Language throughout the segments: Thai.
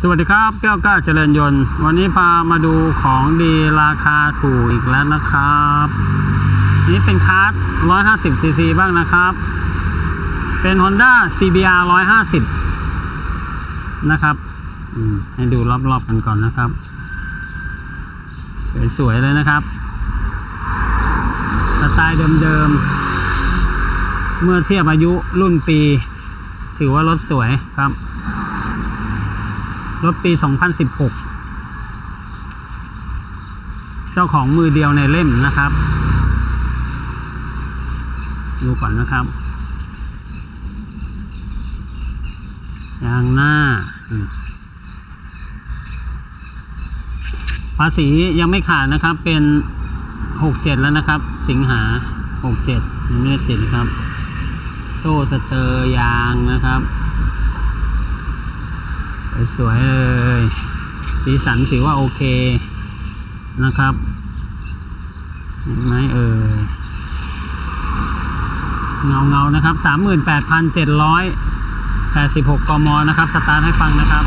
สวัสดีครับแก้วกล้าเจริญยนต์ วันนี้พามาดูของดีราคาถูกอีกแล้วนะครับ นี่เป็นคาร์ด150 cc บ้างนะครับ เป็น Honda CBR 150 นะครับให้ดูรอบๆกันก่อนนะครับ สวยๆเลยนะครับ สไตล์เดิมๆ เมื่อเทียบอายุรุ่นปี ถือว่ารถสวยครับ รถปี 2016 เจ้าของมือเดียวในเล่มนะครับ ดูก่อนนะครับยางหน้า ภาษียังไม่ขาดนะครับ เป็น 67 แล้วนะครับ สิงหา 67ยังไม่ได้ติดครับ โซ่สเตอร์ยางนะครับ สวยๆเลยสีสันถือว่าโอเคนะครับเห็นไหมเอ่ยเงาเงานะครับ 38,786 กมนะครับ สตาร์ทให้ฟังนะครับ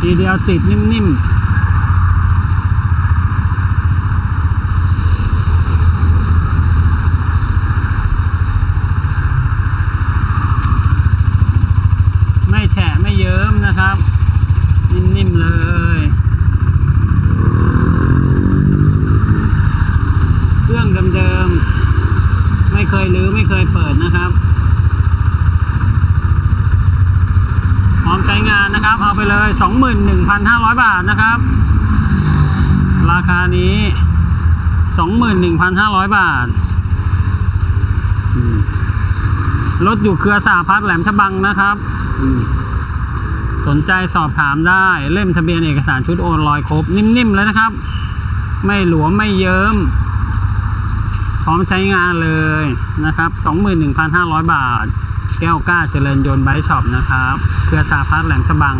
ทีเดียวติดนิ่มๆ ไม่แฉะไม่เยิ้มนะครับ นิ่มๆเลย เครื่องเดิมๆ ไม่เคยรื้อไม่เคยเปิดนะครับ พร้อมใช้งานนะครับ เอาไปเลย 21,500 บาทนะครับ ราคานี้ 21,500 บาทอืมรถอยู่เครือสาพัฒน์แหลมฉบังนะครับ สนใจสอบถามได้ เล่มทะเบียนเอกสารชุดโอนลอยครบ นิ่มๆเลยนะครับ ไม่หลวมไม่เยิ้ม พร้อมใช้งานเลยนะครับ 21,500 บาท แก้วกล้าเจริญยนต์ไบช็อปนะครับ เครือสาพัฒแหลมฉบัง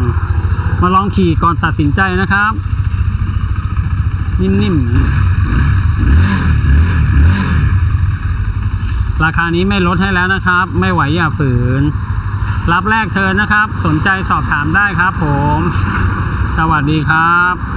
มาลองขี่ก่อนตัดสินใจนะครับ นิ่มๆ ราคานี้ไม่ลดให้แล้วนะครับ ไม่ไหวอย่าฝืน รับแรกเชิญนะครับ สนใจสอบถามได้ครับผม สวัสดีครับ